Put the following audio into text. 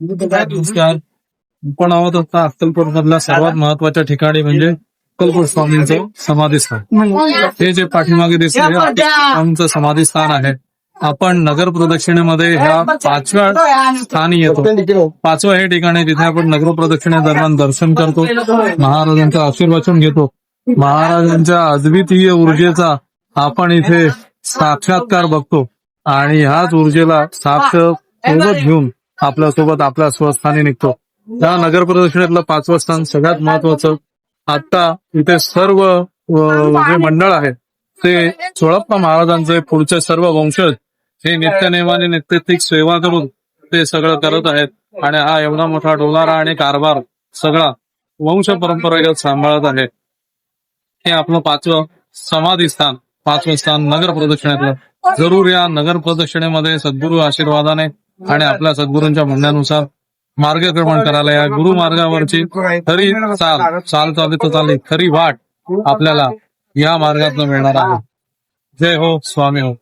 नमस्कार आपण आहोत आता अक्कलकोट मधल्या सर्वात महत्त्वाच्या ठिकाणी म्हणजे अक्कलकोट स्वामींचं समाधीस्थान. हे जे पाठीमागे दिसते हे स्वामींचं समाधीस्थान आहे. आपण नगर प्रदक्षिणेमध्ये ह्या पाचव्या स्थानी येतो. पाचवं हे ठिकाण आहे जिथे आपण नगर प्रदक्षिणेदरम्यान दर्शन करतो महाराजांचं आशीर्वचन घेतो. महाराजांच्या अद्वितीय ऊर्जेचा आपण इथे साक्षात्कार बघतो. आणि ह्याच ऊर्जेला साक्ष सोबत घेऊन आपल्यासोबत आपल्या स्वस्थानी निघतो. त्या नगर प्रदक्षिणेतलं पाचवं स्थान सगळ्यात महत्वाचं. आता इथे सर्व जे मंडळ आहे ते सोळप्पा महाराजांचे पुढचे सर्व वंशज हे नित्यनेमाने नित्यतिक सेवा करून ते सगळं करत आहेत. आणि हा एवढा मोठा डोलारा आणि कारभार सगळा वंश परंपरेगत सांभाळत आहे. हे आपलं पाचवं समाधी स्थान पाचवं स्थान नगर प्रदक्षिणेतलं. जरूर या नगर प्रदक्षिणेमध्ये सद्गुरू आशीर्वादाने आणि आपल्या सद्गुरूंच्या म्हणण्यानुसार मार्गक्रमण करायला या गुरु मार्गावरची खरी चाल चाल चालित चालली खरी वाट आपल्याला या मार्गातून मिळणार आहे. जय हो स्वामी हो.